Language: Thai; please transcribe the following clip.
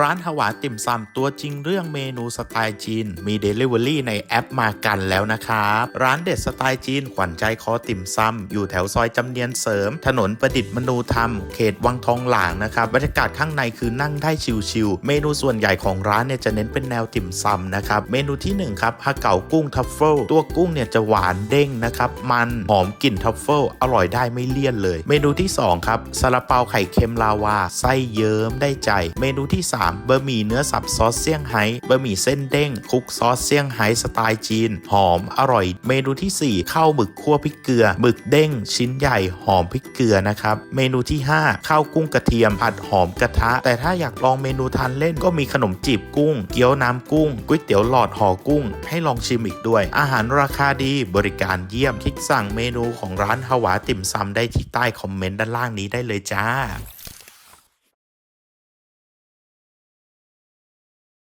ร้านฮวาติ่มซำตัวจริงเรื่องเมนูสไตล์จีน มี Delivery ในแอปมากันแล้วนะครับ ร้านเด็ดสไตล์จีน ขวัญใจคอติ่มซำอยู่แถวซอยจำเนียนเสริม ถนนประดิษฐ์มนูธรรม เขตวังทองหลางนะครับบรรยากาศข้างในคือนั่งได้ชิลๆเมนูส่วนใหญ่ของร้านเนี่ยจะเน้นเป็นแนวติ่มซำนะครับเมนูที่ 1 ครับฮะเก๋ากุ้งทัฟเฟิลตัวกุ้งเนี่ยจะหวานเด้งนะครับมันหอมกลิ่นทัฟเฟิลอร่อยได้ไม่เลี่ยนเลย เมนูที่ 2 ครับซาลาเปาไข่เค็มลาวาไส้เยิ้มได้ใจ เมนูที่ 3บะหมี่เนื้อสับซอสเซี่ยงไฮ้บะหมี่เส้นเด้งคลุกซอสเซี่ยงไฮ้สไตล์จีน หอมอร่อย เมนูทีสี่ 4 ข้าวหมึกคั่วพริกเกลือหมึกเด้ง ชิ้นใหญ่หอมพริกเกลือนะครับ เมนูที่ 5 ข้าวกุ้งกระเทียมผัดหอมกระทะ แต่ถ้าอยากลองเมนูทานเล่นก็มีขนมจีบกุ้ง เกี๊ยวน้ำกุ้งก๋วยเตี๋ยวหลอดห่อกุ้ง ให้ลองชิมอีกด้วย อาหารราคาดีบริการเยี่ยมคลิกสั่งเมนูของร้านฮวาติ่มซำได้ที่ใต้คอมเมนต์ด้านล่างนี้ได้เลยจ้า